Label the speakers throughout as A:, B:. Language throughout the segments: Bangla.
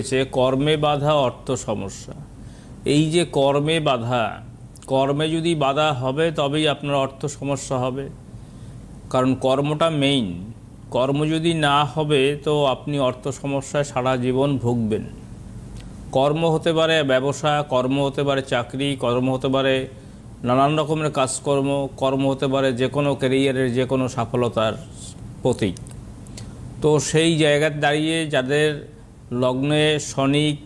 A: হচ্ছে কর্মে বাধা, অর্থ সমস্যা। এই যে কর্মে বাধা, কর্মে যদি বাধা হবে, তবেই আপনার অর্থ সমস্যা হবে। কারণ কর্মটা মেইন কর্ম যদি না হবে, তো আপনি অর্থ সমস্যায় সারা জীবন ভুগবেন। কর্ম হতে পারে ব্যবসা, কর্ম হতে পারে চাকরি, কর্ম হতে পারে নানান রকমের কাজকর্ম, কর্ম হতে পারে যে কোনো ক্যারিয়ারের যে কোনো সফলতার প্রতীক। তো সেই জায়গায় দাঁড়িয়ে যাদের লগ্নে শনিক,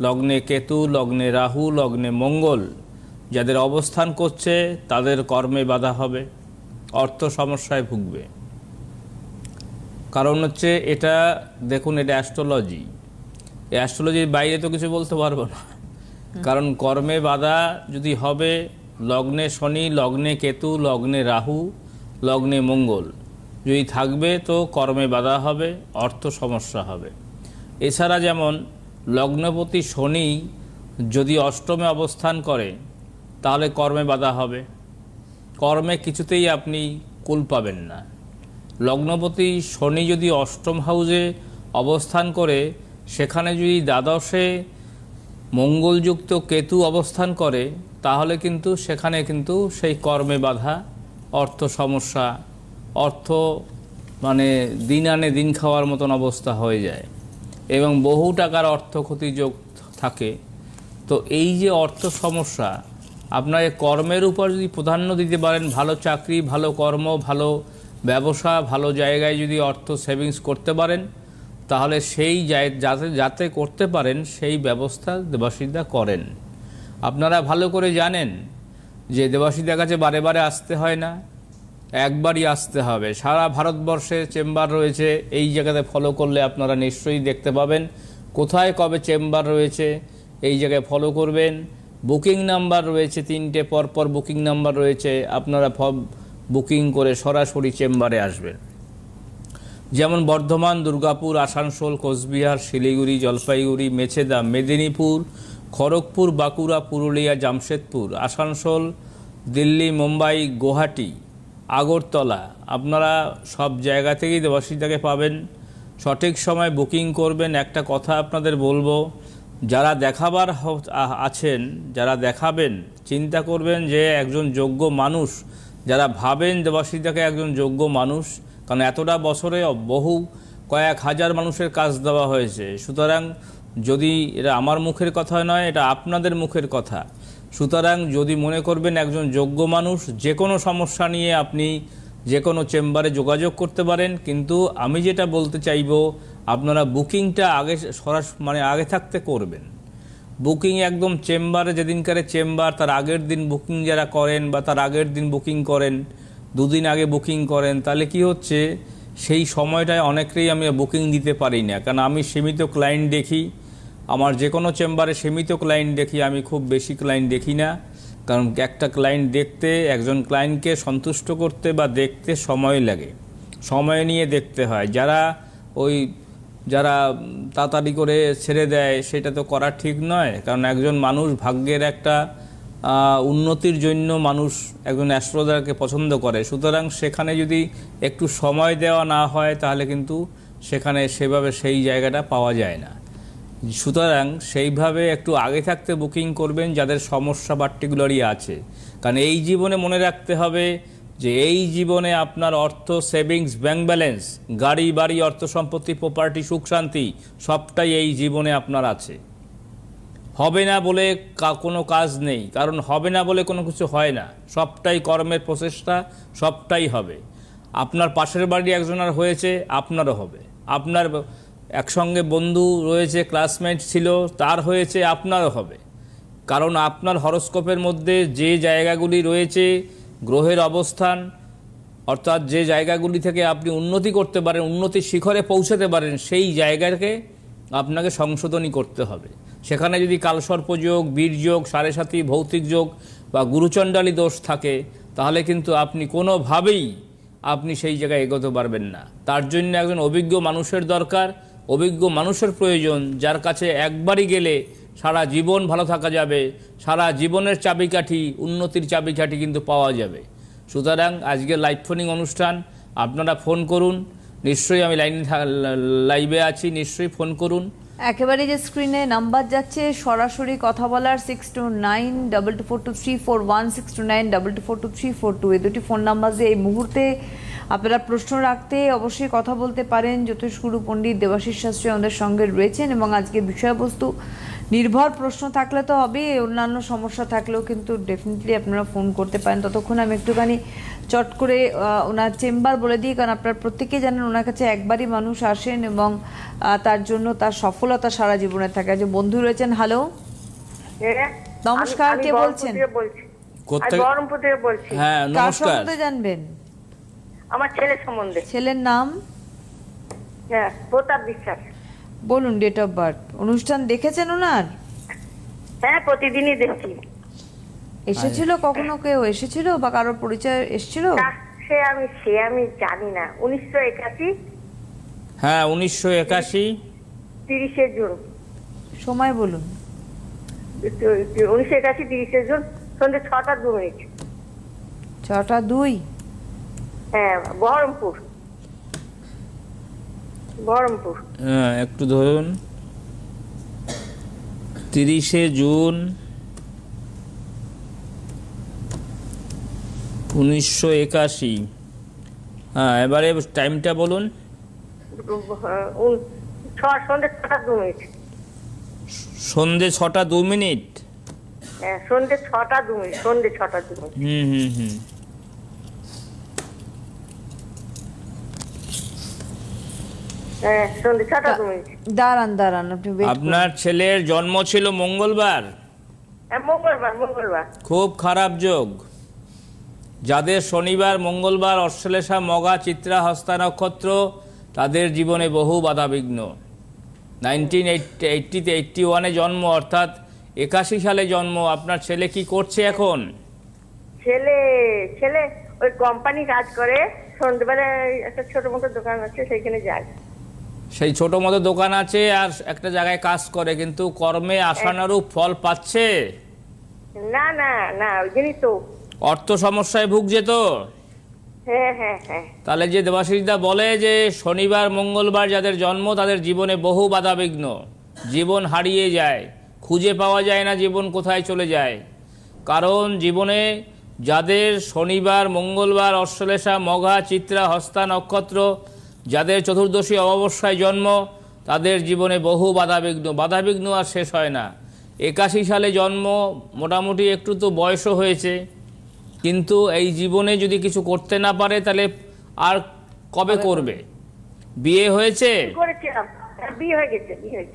A: লগ্নে কেতু, লগ্নে রাহু, লগ্নে মঙ্গল। যাদের অবস্থান করছে, তাদের কর্মে বাধা হবে, অর্থ সমস্যায় ভুগবে। কারণ হচ্ছে এটা, দেখুন, এটা অ্যাস্ট্রোলজি অ্যাস্ট্রোলজির বাইরে তো কিছু বলতে পারব না। কারণ কর্মে বাধা যদি হবে, লগ্নে শনি, লগ্নে কেতু, লগ্নে রাহু, লগ্নে মঙ্গল। যদি থাকবে, তো কর্মে বাধা হবে, অর্থ সমস্যা হবে। এছাড়া যেমন লগ্নপতি শনি যদি অষ্টমে অবস্থান করে, তাহলে কর্মে বাধা হবে। কর্মে কিছুতেই আপনি কুল পাবেন না। লগ্নপতি শনি যদি অষ্টম হাউসে অবস্থান করে, সেখানে যদি দ্বাদশে মঙ্গলযুক্ত কেতু অবস্থান করে, তাহলে কিন্তু সেখানে কিন্তু সেই কর্মে বাধা, অর্থ সমস্যা, অর্থ মানে দিন আনে দিন খাওয়ার মতন অবস্থা হয়ে যায়। এবং বহু টাকার অর্থ ক্ষতি যোগ থাকে। তো এই যে অর্থ সমস্যা, আপনাকে কর্মের উপর যদি প্রাধান্য দিতে পারেন, ভালো চাকরি, ভালো কর্ম, ভালো ব্যবসা, ভালো জায়গায় যদি অর্থ সেভিংস করতে পারেন, তাহলে সেই যাতে যাতে করতে পারেন, সেই ব্যবস্থা দেবাশিদা করেন। আপনারা ভালো করে জানেন যে দেবাশিদার কাছে বারে বারে আসতে হয় না। একবারই আসতে হবে। সারা ভারতবর্ষে চেম্বার রয়েছে, এই জায়গাতে ফলো করলে আপনারা নিশ্চয়ই দেখতে পাবেন। কোথায় কবে চেম্বার রয়েছে, এই জায়গায় ফলো করবেন। বুকিং নাম্বার রয়েছে তিনটে, পরপর বুকিং নাম্বার রয়েছে, আপনারা ফব বুকিং করে সরাসরি চেম্বারে আসবেন। যেমন বর্ধমান, দুর্গাপুর, আসানসোল, কোচবিহার, শিলিগুড়ি, জলপাইগুড়ি, মেছেদা, মেদিনীপুর, খড়গপুর, বাঁকুড়া, পুরুলিয়া, জামশেদপুর, আসানসোল, দিল্লি, মুম্বাই, গুয়াহাটি। আগরতলা। আপনারা সব জায়গা থেকেই দেবাশিদাকে পাবেন। সঠিক সময় বুকিং করবেন, একটা কথা আপনাদের বলব, যারা দেখাবার আছেন, যারা দেখাবেন, চিন্তা করবেন যে একজন যোগ্য মানুষ, যারা ভাবেন দেবাশিদাকে একজন যোগ্য মানুষ, কারণ এতটা বছরে বহু, কয়েক হাজার মানুষের কাজ দেওয়া হয়েছে। সুতরাং যদি এটা আমার মুখের কথা নয়, এটা আপনাদের মুখের কথা। সুতরাং যদি মনে করবেন একজন যোগ্য মানুষ যে কোনো সমস্যা নিয়ে আপনি যে কোনো চেম্বারে যোগাযোগ করতে পারেন, কিন্তু আমি যেটা বলতে চাইব, আপনারা বুকিংটা আগে সরাস মানে আগে থাকতে করবেন। বুকিং একদম চেম্বারে, যেদিনকারে চেম্বার, তার আগের দিন বুকিং যারা করেন বা তার আগের দিন বুকিং করেন, দুদিন আগে বুকিং করেন, তাহলে কি হচ্ছে, সেই সময়টায় অনেকেই আমি বুকিং দিতে পারি না। কারণ আমি সীমিত ক্লায়েন্ট দেখি আমার যে কোনো চেম্বারে সীমিত ক্লায়েন্ট দেখি, আমি খুব বেশি ক্লায়েন্ট দেখি না। কারণ একটা ক্লায়েন্ট দেখতে, একজন ক্লায়েন্টকে সন্তুষ্ট করতে বা দেখতে সময় লাগে। সময় নিয়ে দেখতে হয়। যারা ওই, যারা তাড়াতাড়ি করে ছেড়ে দেয়, সেটা তো করা ঠিক নয়। কারণ একজন মানুষ ভাগ্যের একটা উন্নতির জন্য মানুষ একজন অ্যাস্ট্রোলজারকে পছন্দ করে। সুতরাং সেখানে যদি একটু সময় দেওয়া না হয়, তাহলে কিন্তু সেখানে সেভাবে সেই জায়গাটা পাওয়া যায় না। সুতরাং সেইভাবে একটু আগে থাকতে বুকিং করবেন যাদের সমস্যা পার্টিকুলারই আছে। কারণ এই জীবনে মনে রাখতে হবে যে এই জীবনে আপনার অর্থ সেভিংস, ব্যাংক ব্যালেন্স, গাড়ি, বাড়ি, অর্থ সম্পত্তি, প্রপার্টি, সুখ, শান্তি, সবটাই এই জীবনে আপনার আছে। হবে না বলে কোনো কাজ নেই, কারণ হবে না বলে কোনো কিছু হয় না। সবটাই কর্মের প্রচেষ্টা, সবটাই হবে। আপনার পাশের বাড়ি একজনের হয়েছে, আপনারও হবে। আপনার একসঙ্গে বন্ধু রয়েছে ক্লাসমেট ছিল, তার হয়েছে, আপনারও হবে। কারণ আপনার হরস্কোপের মধ্যে যে জায়গাগুলি রয়েছে, গ্রহের অবস্থান, অর্থাৎ যে জায়গাগুলি থেকে আপনি উন্নতি করতে পারেন উন্নতির শিখরে পৌঁছাতে পারেন, সেই জায়গাকে আপনাকে সংশোধনী করতে হবে। সেখানে যদি কালসর্পযোগ বীরযোগ সাড়ে সাথী, ভৌতিক যোগ বা গুরুচণ্ডালী দোষ থাকে, তাহলে কিন্তু আপনি কোনোভাবেই আপনি সেই জায়গায় এগোতে পারবেন না। তার জন্য একজন অভিজ্ঞ মানুষের দরকার অভিজ্ঞ মানুষের প্রয়োজন, যার কাছে একবারই গেলে সারা জীবন ভালো থাকা যাবে, সারা জীবনের চাবিকাঠি, উন্নতির চাবিকাঠি কিন্তু পাওয়া যাবে। সুতরাং আজকে লাইভ ফোনিং অনুষ্ঠান, আপনারা ফোন করুন, নিশ্চয়ই আমি লাইনে লাইভে আছি, নিশ্চয়ই ফোন করুন।
B: একেবারে যে স্ক্রিনে নাম্বার যাচ্ছে, সরাসরি কথা বলার six two nine double two four two three four one six two nine double two four two three four two এই দুটি ফোন নাম্বার যে এই মুহূর্তে আপনারা প্রশ্ন রাখতে অবশ্যই কথা বলতে পারেন। জ্যোতিষ গুরু পণ্ডিত দেবাশিস শাস্ত্রী আমাদের সঙ্গে রয়েছেন এবং আজকে বিষয়বস্তু নির্ভর প্রশ্ন থাকলে তো হবে অন্যান্য সমস্যা থাকলেও কিন্তু ডেফিনেটলি আপনারা ফোন করতে পারেন। ততক্ষণ আমি একটুখানি চট করে আহ, ওনার চেম্বার বলে দিই কারণ আপনারা প্রত্যেকেই জানেন ওনার কাছে একবারই মানুষ আসেন এবং তার জন্য তার সফলতা সারা জীবনে থাকে। যে বন্ধু রয়েছেন হ্যালো
C: হ্যাঁ,
B: নমস্কার, কে বলছেন?
C: বহরমপুর থেকে বলছি।
A: হ্যাঁ
B: কার
A: নমস্কার।
B: জানবেন?
C: আমার ছেলের সম্বন্ধে।
B: ছেলের নাম?
C: হ্যাঁ প্রতাপ বিশ্বাস।
B: বলুন ডেট অফ বার্থ অনুষ্ঠান দেখেছেন ওনার?
C: হ্যাঁ প্রতিদিনই দেখছি
B: এসেছিল কখনো কেউ? এসেছিল বা কারোর পরিচয় এসেছিল?
C: সে আমি সে আমি জানি না। উনিশশো একাশি?
A: হ্যাঁ উনিশশো একাশি।
C: তিরিশে জুন।
B: সময় বলুন।
C: উনিশশো একাশি তিরিশে জুন সন্ধ্যে ছটা দু মিনিট।
B: ছটা দুই।
C: হ্যাঁ বহরমপুর। বহরমপুর।
A: হ্যাঁ একটু ধরুন। তিরিশে জুন উনিশশো একাশি। হ্যাঁ এবারে টাইমটা বলুন।
C: সন্ধ্যে ছটা দু মিনিট।
A: সন্ধে ছটা দু মিনিট?
C: হ্যাঁ সন্ধ্যে ছটা দু মিনিট সন্ধ্যে ছটা দু মিনিট।
A: হুম হুম হুম
C: হ্যাঁ সন্ধ্যে ছটা দু মিনিট
B: দাঁড়ান দাঁড়ান আপনি
A: আপনার ছেলের জন্ম ছিল মঙ্গলবার।
C: হ্যাঁ মঙ্গলবার মঙ্গলবার।
A: খুব খারাপ যোগ। যাদের শনিবার মঙ্গলবার অশ্লেষা মগা চিত্রা হস্তা নক্ষত্র তাদের জীবনে বহু বাধাবিঘ্ন। নাইনটিন এইটটিতে এইটটি ওয়ানে জন্ম অর্থাৎ একাশি সালে জন্ম। আপনার ছেলে কি করছে এখন?
C: ছেলে ছেলে ওই কোম্পানি কাজ করে। সন্ধ্যেবেলায় একটা ছোট মতো দোকান আছে সেইখানে যায়।
A: সেই ছোট মতো দোকান আছে আর একটা জায়গায় কাজ করে কিন্তু কর্মে আশানুরূপ ফল পাচ্ছে?
C: না না না ওই তো।
A: অর্থ সমস্যায় ভুগছে তো?
C: হ্যাঁ হ্যাঁ হ্যাঁ।
A: তাহলে যে দেবাশিসদা বলে যে শনিবার মঙ্গলবার যাদের জন্ম তাদের জীবনে বহু বাধাবিঘ্ন জীবন হারিয়ে যায় খুঁজে পাওয়া যায় না জীবন কোথায় চলে যায়। কারণ জীবনে যাদের শনিবার মঙ্গলবার অশ্লেষা মঘা চিত্রা হস্তা নক্ষত্র যাদের চতুর্দশী অমাবস্যায় জন্ম তাদের জীবনে বহু বাধাবিঘ্ন বাধাবিঘ্ন আর শেষ হয় না। একাশি সালে জন্ম মোটামুটি একটু তো বয়সও হয়েছে। কিন্তু এই জীবনে যদি কিছু করতে না পারে তাহলে আর কবে করবে? বিয়ে হয়েছে?
C: হ্যাঁ,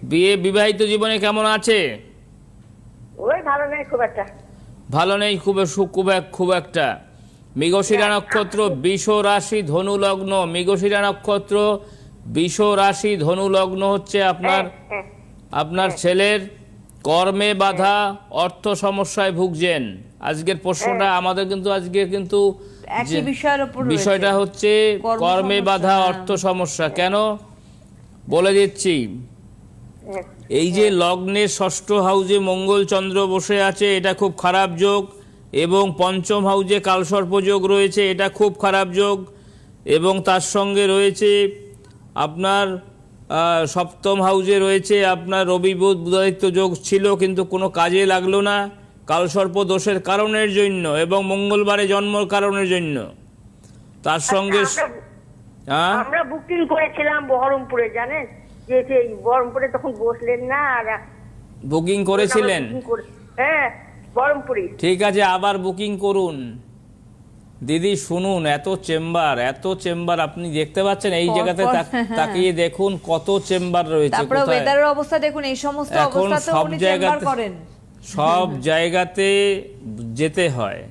C: বিয়ে
A: বিবাহিত জীবনে কেমন আছে?
C: ভালো নেই খুব একটা।
A: ভালো নেই খুব খুব খুব একটা। মৃগশিরা নক্ষত্র বিষ রাশি ধনু লগ্ন। মৃগশিরা নক্ষত্র বিষ রাশি ধনু লগ্ন হচ্ছে আপনার
C: হ্যাঁ, হ্যাঁ
A: আপনার ছেলের কর্মে বাধা অর্থ সমস্যায় ভুগছেন। আজকের প্রশ্নটা আমাদের কিন্তু আজকে কিন্তু যে-
B: বিষয়ের
A: বিষয়টা হচ্ছে
B: কর্মে
A: বাধা
B: হ্যাঁ।
A: অর্থ সমস্যা। কেন? বলে দিচ্ছি।
C: হ্যাঁ।
A: এই যে লগ্নে ষষ্ঠ হাউজে মঙ্গল চন্দ্র বসে আছে এটা খুব খারাপ যোগ। এবং পঞ্চম হাউজে কালসর্প যোগ রয়েছে এটা খুব খারাপ যোগ। এবং তার সঙ্গে রয়েছে আপনার সপ্তম হাউজে রয়েছে আপনার রবি বুধ বুধাদিত্য যোগ ছিল কিন্তু কোনো কাজে লাগল না। কালসর্প দোষের কারণের জন্য এবং মঙ্গলবারে জন্মর কারণের জন্য। তার সঙ্গে
C: আমরা-
A: হ্যাঁ?
C: আমরা বুকিং করেছিলাম বহরমপুরে জানেন? যে বহরমপুরে তখন বসলেন না আর
A: বুকিং করেছিলেন?
C: করে- হ্যাঁ বহরমপুরে
A: ঠিক আছে আবার বুকিং করুন। দিদি শুনুন এত চেম্বার এত চেম্বার আপনি দেখতে পাচ্ছেন এই জায়গাতে। তাকিয়ে দেখুন কত চেম্বার রয়েছে
B: তারপরে ওয়েদারের অবস্থা দেখুন এই সমস্ত
A: এখন
B: অবস্থাতে
A: সব
B: উনি চেম্বার করেন।
A: সব জায়গাতে যেতে হয়।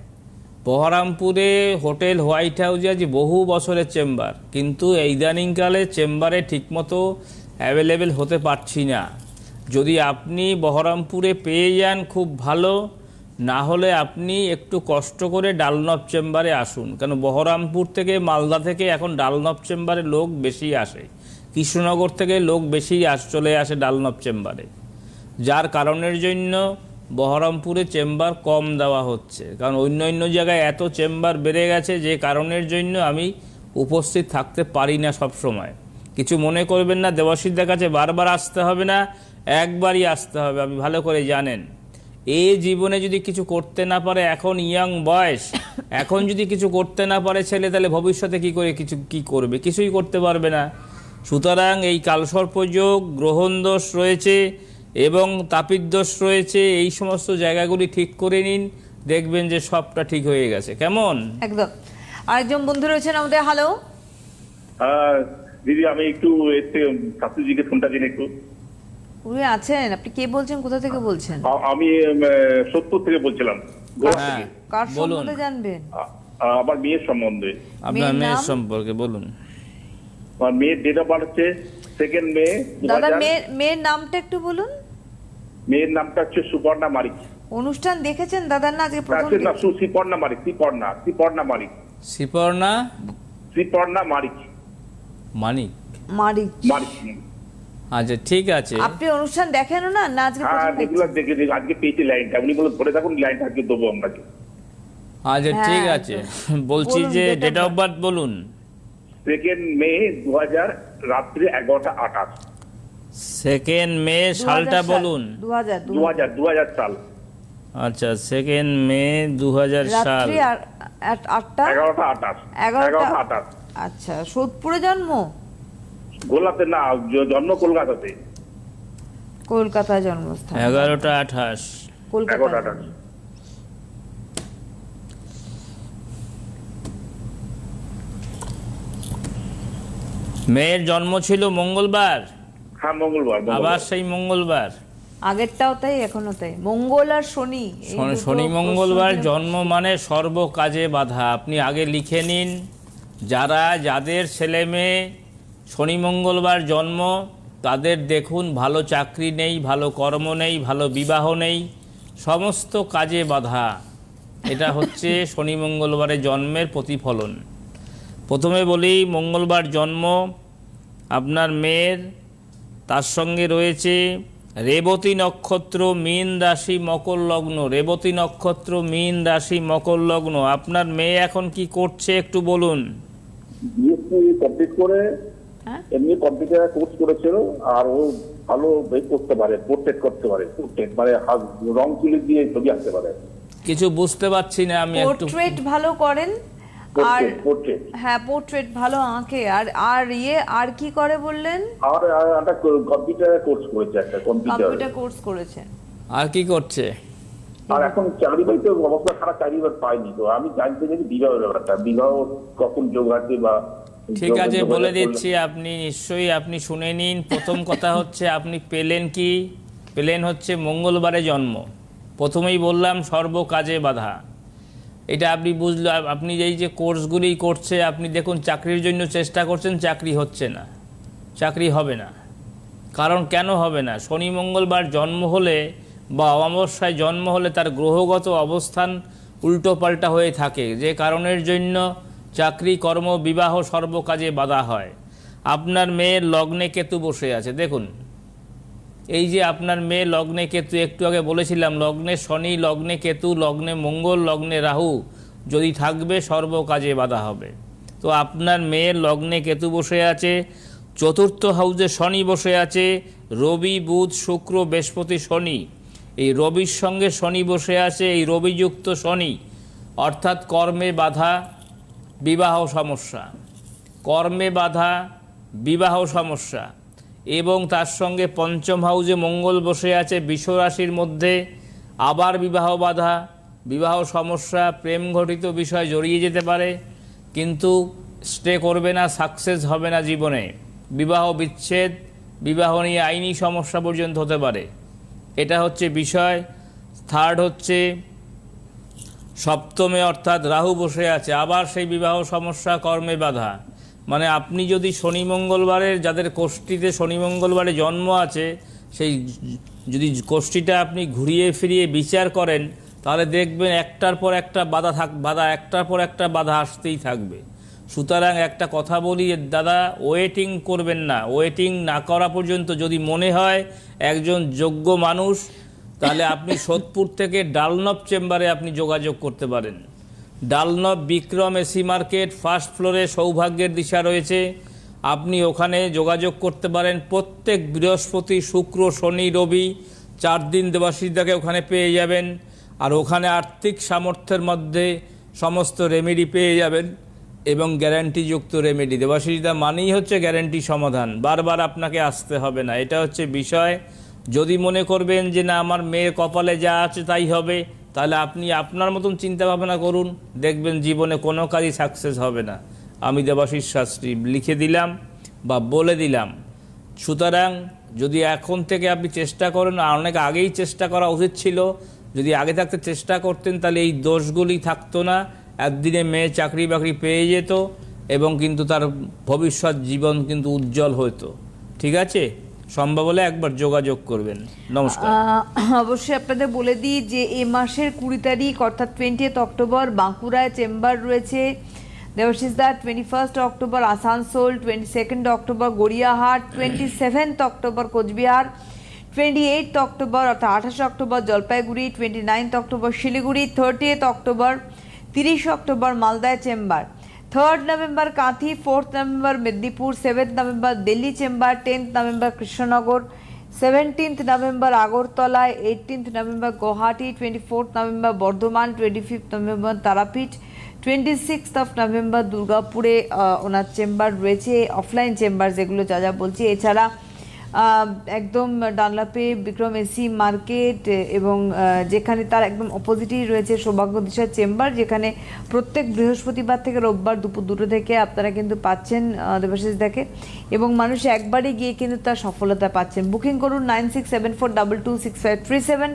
A: বহরামপুরে হোটেল হোয়াইট হাউসে আজ বহু বছরের চেম্বার কিন্তু ইদানিংকালে চেম্বারে ঠিকমতো অ্যাভেলেবেল হতে পারছি না। যদি আপনি বহরামপুরে পেয়ে যান খুব ভালো। না হলে আপনি একটু কষ্ট করে ডালনব চেম্বারে আসুন। কেন বহরামপুর থেকে মালদা থেকে এখন ডালনব চেম্বারে লোক বেশি আসে। কৃষ্ণনগর থেকে লোক বেশি আস, চলে আসে ডালনব চেম্বারে। যার কারণের জন্য বহরমপুরে চেম্বার কম দেওয়া হচ্ছে। কারণ অন্য অন্য জায়গায় এত চেম্বার বেড়ে গেছে যে কারণের জন্য আমি উপস্থিত থাকতে পারি না সব সময়। কিছু মনে করবেন না দেবাশিসদের কাছে বারবার আসতে হবে না, একবারই আসতে হবে, আপনি ভালো করে জানেন। এই জীবনে যদি কিছু করতে না পারে এখন ইয়াং বয়স এখন যদি কিছু করতে না পারে ছেলে তাহলে ভবিষ্যতে কি করে কিছু কি করবে? কিছুই করতে পারবে না। সুতরাং এই কালসর্পযোগ গ্রহণ দোষ রয়েছে এবং তাপিত দোষ রয়েছে। এই সমস্ত জায়গাগুলি ঠিক করে নিন দেখবেন যে সবটা ঠিক হয়ে গেছে। কেমন?
B: একদম। আরেকজন বন্ধু রয়েছেন আমাদের। হ্যালো
D: হ্যাঁ দিদি আমি একটু এর থেকে শাস্ত্রীজিকে ফোনটা দিন একটু।
B: উনি আছেন? আপনি কে বলছেন? কোথা থেকে বলছেন?
D: আমি সোদপুর থেকে বলছিলাম। গোয়া
A: হ্যাঁ
B: কার সম্বন্ধে জানবেন?
D: আমার মেয়ের সম্বন্ধে।
A: আপনার
B: মেয়ের
A: সম্পর্কে বলুন।
D: আমার মেয়ের ডেট অফ বার্থ হচ্ছে সেকেন্ড মে
B: দাদা মেয়ের মেয়ের নামটা একটু বলুন।
D: মেয়ের নামটা হচ্ছে সুপর্ণা মারিক।
B: অনুষ্ঠান দেখেছেন দাদার না আজকে প্রথম
D: না সু- সুপর্ণা মারিক শ্রীপর্ণা শ্রীপর্ণা মারিক।
A: শ্রীপর্ণা
D: শ্রীপর্ণা মারিক।
A: মানিক।
B: মারিক।
D: মারিক।
A: আচ্ছা ঠিক আছে।
B: আপনি অনুষ্ঠান দেখেন না? না আজকে
D: হ্যাঁ রেগুলার দেখে দেখে আজকে পেয়েছি লাইনটা উনি বলে ধরে থাকুন লাইনটা আজকে দেবো আপনাকে
A: আচ্ছা
B: হ্যাঁ,
A: ঠিক আছে। বলছি যে ডেট অফ বার্থ বলুন।
D: সেকেন্ড মে দু হাজার রাত্রি এগারোটা আঠাশ।
A: সেকেন্ড মে সালটা
B: সাল,
A: বলুন।
B: 2000
D: দু হাজার দু হাজার সাল।
A: আচ্ছা সেকেন্ড মে দু হাজার সাল
B: আটটা?
D: এগারোটা আঠাশ।
B: এগারোটা?
D: এগারোটা আঠাশ।
B: আচ্ছা সোদপুরে জন্ম?
D: গোলাতে না জন্ম কলকাতাতে।
B: কলকাতা জন্মস্থান।
A: এগারোটা আঠাশ।
B: কলকাতা
D: আঠাশ।
A: মেয়ের জন্ম ছিল মঙ্গলবার?
D: হ্যাঁ মঙ্গলবার
A: আবার সেই মঙ্গলবার?
B: আগেরটাও তাই এখনও তাই। মঙ্গল আর শনি
A: শনি- মঙ্গলবার জন্ম মানে সর্ব কাজে বাধা। আপনি আগে লিখে নিন যারা যাদের ছেলে মেয়ে শনি মঙ্গলবার জন্ম, তাদের দেখুন ভালো চাকরি নেই, ভালো কর্ম নেই, ভালো বিবাহ নেই, সমস্ত কাজে বাধা। এটা হচ্ছে শনি মঙ্গলবারে জন্মের প্রতিফলন। প্রথমে বলি, মঙ্গলবার জন্ম, আপনার মেয়ের, তার সঙ্গে রয়েছে রেবতী নক্ষত্র, মীন রাশি, মকর লগ্ন। রেবতী নক্ষত্র, মীন রাশি, মকর লগ্ন। আপনার মেয়ে এখন কি করছে একটু বলুন।
D: করে? এমনি কম্পিউটার কোর্স করেছিল আর ও ভালো এ করতে পারে পোর্ট্রেট করতে পারে পোর্ট্রেট মানে রং তুলি দিয়ে ছবি আঁকতে পারে।
A: কিছু বুঝতে পারছি না আমি একটু।
B: পোর্ট্রেট ভালো করেন আর
D: পোর্ট্রেট
B: হ্যাঁ পোর্ট্রেট ভালো আঁকে আর আর ইয়ে আর কি করে বললেন?
D: আর একটা কম্পিউটার কোর্স করেছে একটা কম্পিউটার
B: কম্পিউটার কোর্স করেছেন
A: আর কি করছে?
D: আর এখন চাকরি পাইতে অবস্থা খারাপ চাকরি পাইনি তো। আমি জানতে চাই বিবাহ ব্যাপারটা। বিবাহ কখন যোগ আছে বা
A: ঠিক আছে বলে দিচ্ছি আপনি নিশ্চয়ই আপনি শুনে নিন। প্রথম কথা হচ্ছে আপনি পেলেন কি? পেলেন হচ্ছে মঙ্গলবারে জন্ম। প্রথমেই বললাম সর্ব কাজে বাধা। এটা আপনি বুঝলো আপনি এই যে কোর্সগুলি করছে আপনি দেখুন চাকরির জন্য চেষ্টা করছেন চাকরি হচ্ছে না। চাকরি হবে না। কারণ কেন হবে না? শনি মঙ্গলবার জন্ম হলে বা অমাবস্যায় জন্ম হলে তার গ্রহগত অবস্থান উল্টোপাল্টা হয়ে থাকে। যে কারণের জন্য চাকরি, কর্ম, বিবাহ সর্বকাজে বাধা হয়। আপনার মেয়ের লগ্নে কেতু বসে আছে। দেখুন, এই যে আপনার মেয়ে লগ্নে কেতু, একটু আগে বলেছিলাম, লগ্নে শনি, লগ্নে কেতু, লগ্নে মঙ্গল, লগ্নে রাহু, যদি থাকবে সর্বকাজে বাধা হবে। তো আপনার মেয়ের লগ্নে কেতু বসে আছে, চতুর্থ হাউসে শনি বসে আছে, রবি, বুধ, শুক্র, বৃহস্পতি, শনি। এই রবির সঙ্গে শনি বসে আছে, এই রবিযুক্ত শনি। অর্থাৎ কর্মে বাধা বিবাহ সমস্যা। কর্মে বাধা, বিবাহ সমস্যা। এবং তার সঙ্গে পঞ্চম হাউসে মঙ্গল বসে আছে বিশ্ব রাশির মধ্যে। আবার বিবাহ বাধা, বিবাহ সমস্যা, প্রেম ঘটিত বিষয় জড়িয়ে যেতে পারে। কিন্তু স্টে করবে না সাকসেস হবে না জীবনে। বিবাহ বিচ্ছেদ, বিবাহ নিয়ে আইনি সমস্যা পর্যন্ত হতে পারে। এটা হচ্ছে বিষয়। থার্ড হচ্ছে সপ্তমে অর্থাৎ রাহু বসে আছে, আবার সেই বিবাহ সমস্যা কর্মে বাধা। মানে আপনি যদি শনি মঙ্গলবারের যাদের কোষ্ঠীতে শনি মঙ্গলবারে জন্ম আছে, সেই যদি কোষ্ঠীটা আপনি ঘুরিয়ে ফিরিয়ে বিচার করেন, তাহলে দেখবেন একটার পর একটা বাধা থাক, বাধা, একটার পর একটা বাধা আসতেই থাকবে। সুতরাং একটা কথা বলি, দাদা ওয়েটিং করবেন না। ওয়েটিং না করা পর্যন্ত যদি মনে হয় একজন যোগ্য মানুষ তাহলে আপনি সোদপুর থেকে ডালনব চেম্বারে আপনি যোগাযোগ করতে পারেন। ডালনব, বিক্রম এসি মার্কেট, ফার্স্ট ফ্লোরে সৌভাগ্যের দিশা রয়েছে। আপনি ওখানে যোগাযোগ করতে পারেন। প্রত্যেক বৃহস্পতি, শুক্র, শনি, রবি চার দিন দেবাশিদাকে ওখানে পেয়ে যাবেন। আর ওখানে আর্থিক সামর্থ্যের মধ্যে সমস্ত রেমেডি পেয়ে যাবেন এবং গ্যারান্টিযুক্ত রেমেডি দেবাশিদা মানেই হচ্ছে গ্যারান্টি সমাধান। বারবার আপনাকে আসতে হবে না। এটা হচ্ছে বিষয়। যদি মনে করবেন যে না, আমার মেয়ের কপালে যা আছে তাই হবে, তাহলে আপনি আপনার মতন চিন্তা ভাবনা করুন, দেখবেন জীবনে কোনো কাজই সাকসেস হবে না। আমি দেবাশিস শাস্ত্রী লিখে দিলাম বা বলে দিলাম। সুতরাং যদি এখন থেকে আপনি চেষ্টা করেন, অনেক আগেই চেষ্টা করা উচিত ছিল, যদি আগে থাকতে চেষ্টা করতেন, তাহলে এই দোষগুলি থাকতো না। একদিনে মেয়ে চাকরি বাকরি পেয়ে যেত এবং কিন্তু তার ভবিষ্যৎ জীবন কিন্তু উজ্জ্বল হতো। ঠিক আছে? সম্ভব হলে একবার যোগাযোগ করবেন। নমস্কার।
B: অবশ্যই আপনাদের বলে দিই যে এ মাসের কুড়ি তারিখ, অর্থাৎ টোয়েন্টিয়েথ অক্টোবর বাঁকুড়ায় চেম্বার রয়েছে। Debashish da twenty first October Asansol twenty second October Gariahat twenty seventh October Cooch Behar twenty eight October অর্থাৎ আঠাশে October Jalpaiguri twenty ninth October Siliguri thirtieth October তিরিশ অক্টোবর মালদায় chamber. Third November Kanthi fourth November Medinipur seventh November Delhi chamber tenth November Krishnanagar seventeenth November আগরতলায় eighteenth November Guwahati twenty fourth November Bardhaman twenty fifth November Tarapith twenty sixth of November দুর্গাপুরে ওনার চেম্বার রয়েছে অফলাইন চেম্বার যেগুলো যা যা বলছি। এছাড়া একদম ডানলাপে বিক্রম এসি মার্কেট এবং যেখানে তার একদম অপোজিটেই রয়েছে সৌভাগ্য দিশা চেম্বার, যেখানে প্রত্যেক বৃহস্পতিবার থেকে রোববার দুপুর দুটো থেকে আপনারা কিন্তু পাচ্ছেন দেবাশিস দেখে, এবং মানুষ একবারই গিয়ে কিন্তু তার সফলতা পাচ্ছেন। বুকিং করুন nine six seven four double two six five three seven.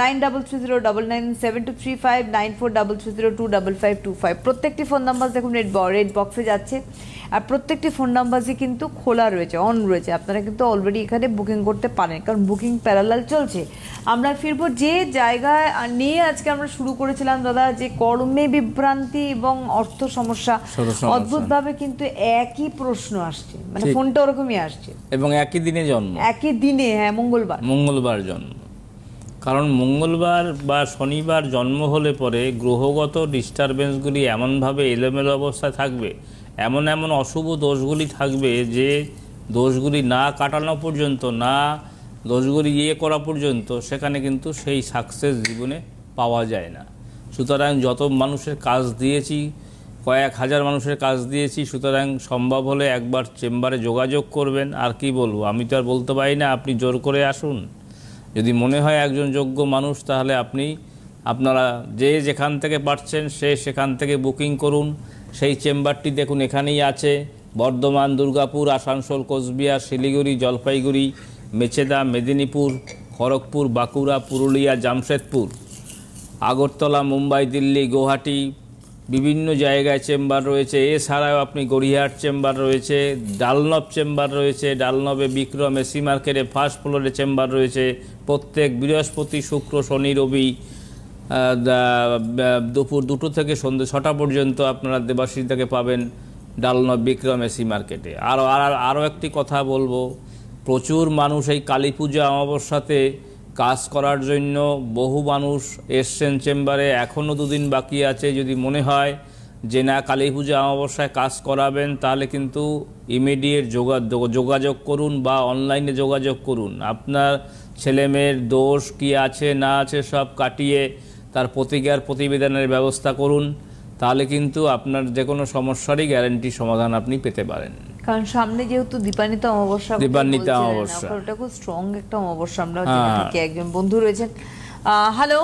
B: Nine double three zero double nine seven two three five nine four double three zero two double five two five প্রত্যেকটি ফোন নাম্বার দেখুন রেড রেড বক্সে যাচ্ছে। আর প্রত্যেকটি ফোন নাম্বারই কিন্তু খোলা রয়েছে অন রয়েছে। আপনারা কিন্তু অলরেডি এখানে বুকিং করতে পারেন কারণ বুকিং প্যারালাল চলছে। আমরা ফিরবো যে জায়গায় নিয়ে আজকে আমরা শুরু করেছিলাম দাদা যে কর্মে বিভ্রান্তি এবং অর্থ সমস্যা। অদ্ভুতভাবে কিন্তু একই প্রশ্ন আসছে মানে ফোনটা ওরকমই আসছে।
A: এবং একই দিনে জন্ম।
B: একই দিনে হ্যাঁ মঙ্গলবার।
A: মঙ্গলবার জন্ম। কারণ মঙ্গলবার বা শনিবার জন্ম হলে পরে গ্রহগত ডিস্টারবেন্সগুলি এমনভাবে এলোমেলো অবস্থায় থাকবে, এমন এমন অশুভ দোষগুলি থাকবে যে দোষগুলি না কাটানো পর্যন্ত, না দোষগুলি ইয়ে করা পর্যন্ত সেখানে কিন্তু সেই সাকসেস জীবনে পাওয়া যায় না। সুতরাং যত মানুষের কাজ দিয়েছি, কয়েক হাজার মানুষের কাজ দিয়েছি, সুতরাং সম্ভব হলে একবার চেম্বারে যোগাযোগ করবেন। আর কি বলব, আমি তো আর বলতে পারি না, আপনি জোর করে আসুন। যদি মনে হয় একজন যোগ্য মানুষ, তাহলে আপনি আপনারা যে যেখান থেকে পারছেন সে সেখান থেকে বুকিং করুন। সেই চেম্বারটি দেখুন, এখানেই আছে। বর্ধমান, দুর্গাপুর, আসানসোল, কোচবিহার, শিলিগুড়ি, জলপাইগুড়ি, মেচেদা, মেদিনীপুর, খড়গপুর, বাঁকুড়া, পুরুলিয়া, জামশেদপুর, আগরতলা, মুম্বাই, দিল্লি, গুয়াহাটি বিভিন্ন জায়গায় চেম্বার রয়েছে, এছাড়াও আপনি গড়িয়াহাট চেম্বার রয়েছে, ডালনব চেম্বার রয়েছে, ডালনবে, বিক্রমে এসি মার্কেটে ফার্স্ট ফ্লোরে চেম্বার রয়েছে, প্রত্যেক বৃহস্পতি, শুক্র, শনি, রবি দুপুর দুটো থেকে সন্ধ্যে ছটা পর্যন্ত আপনারা দেবাশিদাকে পাবেন ডালনব, বিক্রম এসি মার্কেটে আরও আর আরও একটি কথা বলব, প্রচুর মানুষ এই কালী পূজা অমাবস্যাতে কাজ করার জন্য বহু মানুষ এসছেন চেম্বারে। এখনও দুদিন বাকি আছে যদি মনে হয় যে, না, কালী পূজা অমাবস্যায় কাজ করাবেন, তাহলে কিন্তু ইমিডিয়েট যোগাযোগ করুন বা অনলাইনে যোগাযোগ করুন। আপনার ছেলেমেয়ের দোষ কি আছে, না আছে, সব কাটিয়ে তার প্রতিকার প্রতিবেদনের ব্যবস্থা করুন। তাহলে কিন্তু আপনার যে কোনো সমস্যারই গ্যারান্টি সমাধান আপনি পেতে পারেন।
B: কারণ সামনে যেহেতু দীপান্বিতা অমাবস্যা কথা
A: দীপান্বিতা অমাবস্যা।
B: ওটা খুব স্ট্রং একটা অমাবস্যা। আমরা
A: হ্যাঁ।
B: থাকি একজন বন্ধু রয়েছেন। হ্যালো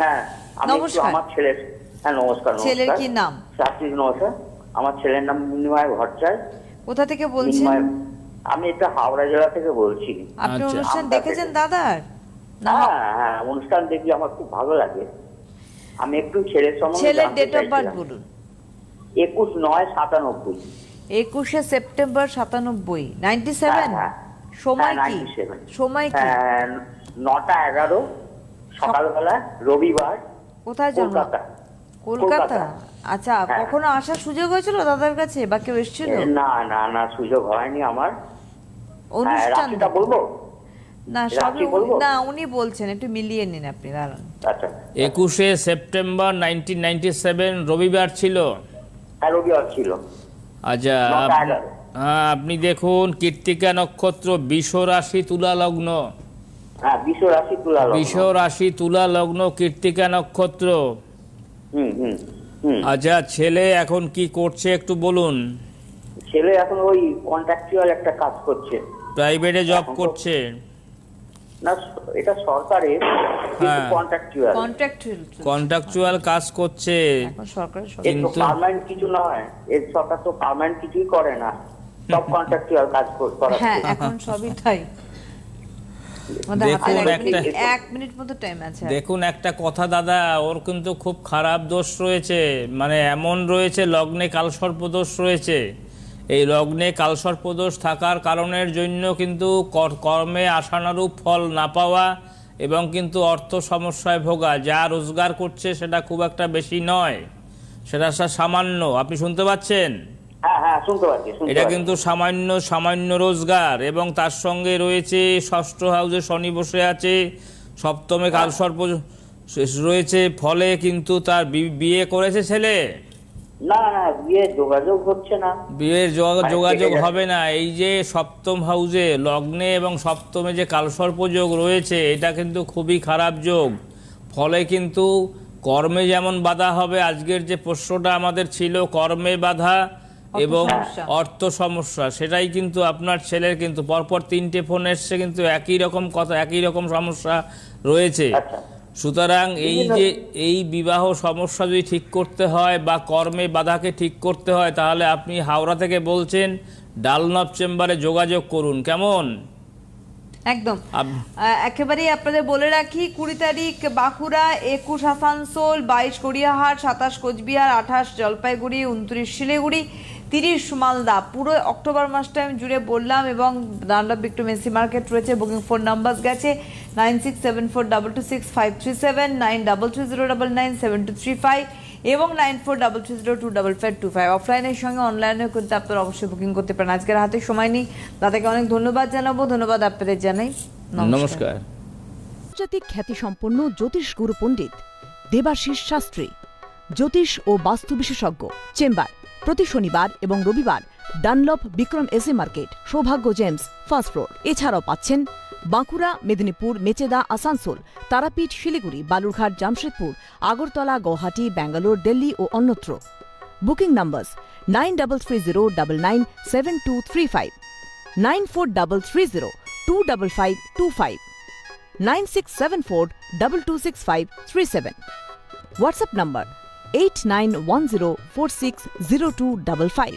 C: হ্যাঁ আমি একটু
B: নমস্কার।
C: আমার ছেলের হ্যাঁ নমস্কার
B: ছেলের কি নাম?
C: শাস্ত্রী নমস্কার। আমার ছেলের নাম মৃন্ময় ভট্টাচার্য।
B: কোথা থেকে বলছেন?
C: আমি এটা হাওড়া জেলা থেকে বলছি।
B: আপনি
A: আচ্ছা।
B: অনুষ্ঠান দেখেছেন। দাদার? না
C: হ্যাঁ হ্যাঁ। অনুষ্ঠান দেখি আমার খুব ভালো লাগে। আমি একটু ছেলের সম্বন্ধে
B: ছেলের ডেট অফ বার্থ বলুন।
C: একুশ নয় সাতানব্বই।
B: একুশে সেপ্টেম্বর সাতানব্বই। নাইনটি সেভেন
C: হ্যাঁ, হ্যাঁ।
B: সময়
C: হ্যাঁ,
B: কি? সময় কি?
C: হ্যাঁ, নটা এগারো সকালবেলা রবিবার
B: কোথায় জন্ম
C: কলকাতা।
B: আচ্ছা
C: হ্যাঁ।
B: কখনো আসার সুযোগ হয়েছিল দাদার কাছে বা কেউ এসেছিল?
C: না না না সুযোগ হয়নি আমার। হ্যাঁ,
B: অনুষ্ঠান?
C: বলব?
B: না সবই উনি- না উনি বলছেন একটু মিলিয়ে নিন আপনি দাঁড়ান।
C: আচ্ছা।
A: একুশে সেপ্টেম্বর নাইনটিন নাইনটি সেভেন রবিবার ছিল?
C: হ্যাঁ রবিবার ছিল।
A: আচ্ছা হ্যাঁ আপনি দেখুন কীর্তিকা নক্ষত্র বিষ রাশি তুলা লগ্ন।
E: হ্যাঁ বিশ্ব রাশি তুলা লগ্ন।
A: বিষ রাশি তুলা লগ্ন কৃত্তিকা নক্ষত্র। আচ্ছা ছেলে এখন কি করছে একটু বলুন।
E: ছেলে এখন ওই কন্ট্রাকচুয়াল একটা কাজ করছে।
A: প্রাইভেটে জব করছে।
E: না এটা সরকারের কিন্তু
A: হ্যাঁ।
E: কন্ট্রাকচুয়াল
A: কন্ট্রাকচুয়াল কাজ করছে।
B: এখন সরকারের সব-
E: এর তো
A: কিন্তু-
E: পার্মানেন্ট কিছু নয় এর সরকার তো পার্মানেন্ট কিছুই করে না। সব কন্ট্রাকচুয়াল কাজ কর-
B: হ্যাঁ এখন সবই তাই।
A: দেখুন
E: একটা-
B: এক মিনিট মতো টাইম আছে
A: দেখুন একটা কথা দাদা ওর কিন্তু খুব খারাপ দোষ রয়েছে। মানে এমন রয়েছে লগ্নে কালসর্প দোষ রয়েছে। এই লগ্নে কালসর্প দোষ থাকার কারণের জন্য কিন্তু কর- কর্মে আশানুরূপ ফল না পাওয়া এবং কিন্তু অর্থ সমস্যায় ভোগা যা রোজগার করছে সেটা খুব একটা বেশি নয়। সেটা সামান্য। আপনি শুনতে পাচ্ছেন?
E: হ্যাঁ হ্যাঁ
A: এটা কিন্তু সামান্য সামান্য রোজগার এবং তার সঙ্গে রয়েছে ষষ্ঠ হাউসে শনি বসে আছে সপ্তমে কালসর্প শেষ রয়েছে ফলে কিন্তু তার বিয়ে করেছে ছেলে।
E: না না বিয়ে যোগাযোগ হচ্ছে না।
A: বিয়ের যোগাযোগ হবে না। এই যে সপ্তম হাউসে লগ্নে এবং সপ্তমে যে কালসর্প যোগ রয়েছে এটা কিন্তু খুবই খারাপ যোগ। ফলে কিন্তু কর্মে যেমন বাধা হবে আজকের যে প্রশ্নটা আমাদের ছিল কর্মে বাধা এবং অর্থ সমস্যা সেটাই কিন্তু আপনার ছেলের কিন্তু পরপর তিনটে ফোন এসছে কিন্তু একই রকম কথা একই রকম সমস্যা রয়েছে।
E: আচ্ছা।
A: সুতরাং এই যে এই বিবাহ সমস্যা যদি ঠিক করতে হয় বা কর্মে বাধাকে ঠিক করতে হয় তাহলে আপনি হাওড়া থেকে বলছেন ডালনব চেম্বারে যোগাযোগ করুন। কেমন?
B: একদম। একেবারেই আপনাদের বলে রাখি কুড়ি তারিখ বাঁকুড়া একুশ আসানসোল বাইশ গড়িয়াহাট সাতাশ কোচবিহার আঠাশ জলপাইগুড়ি উনত্রিশ শিলিগুড়ি। তিরিশ মালদা, পুরো অক্টোবর মাসটা আমি জুড়ে বললাম এবং দান্ডব বিক্টু মেসি মার্কেট রয়েছে বুকিং ফোন নাম্বার গেছে nine six seven four double two six five three seven nine double three zero double nine seven two three five এবং nine four double three zero two double five two five অফলাইনের সঙ্গে অনলাইনে কিন্তু আপনারা অবশ্যই বুকিং করতে পারেন। আজকের হাতে সময় নেই। দাদাকে অনেক ধন্যবাদ জানাব। ধন্যবাদ আপনাদের জানাই।
A: নমস্কার।
F: আন্তর্জাতিক খ্যাতিসম্পন্ন জ্যোতিষ গুরু পণ্ডিত দেবাশিস শাস্ত্রী, জ্যোতিষ ও বাস্তু বিশেষজ্ঞ, চেম্বার। প্রতি শনিবার এবং রবিবার ডানলপ বিক্রম এসে মার্কেট সৌভাগ্য জেমস ফার্স্ট ফ্লোর এছাড়াও পাচ্ছেন বাঁকুড়া, মেদিনীপুর, মেচেদা, আসানসোল, তারাপীঠ, শিলিগুড়ি, বালুরঘাট, জামশেদপুর, আগরতলা, গৌহাটি, ব্যাঙ্গালোর, দিল্লি ও অন্যত্র। Booking number nine double three zero double nine seven two three five, nine four double three zero two double five two five eight nine one zero four six zero two double five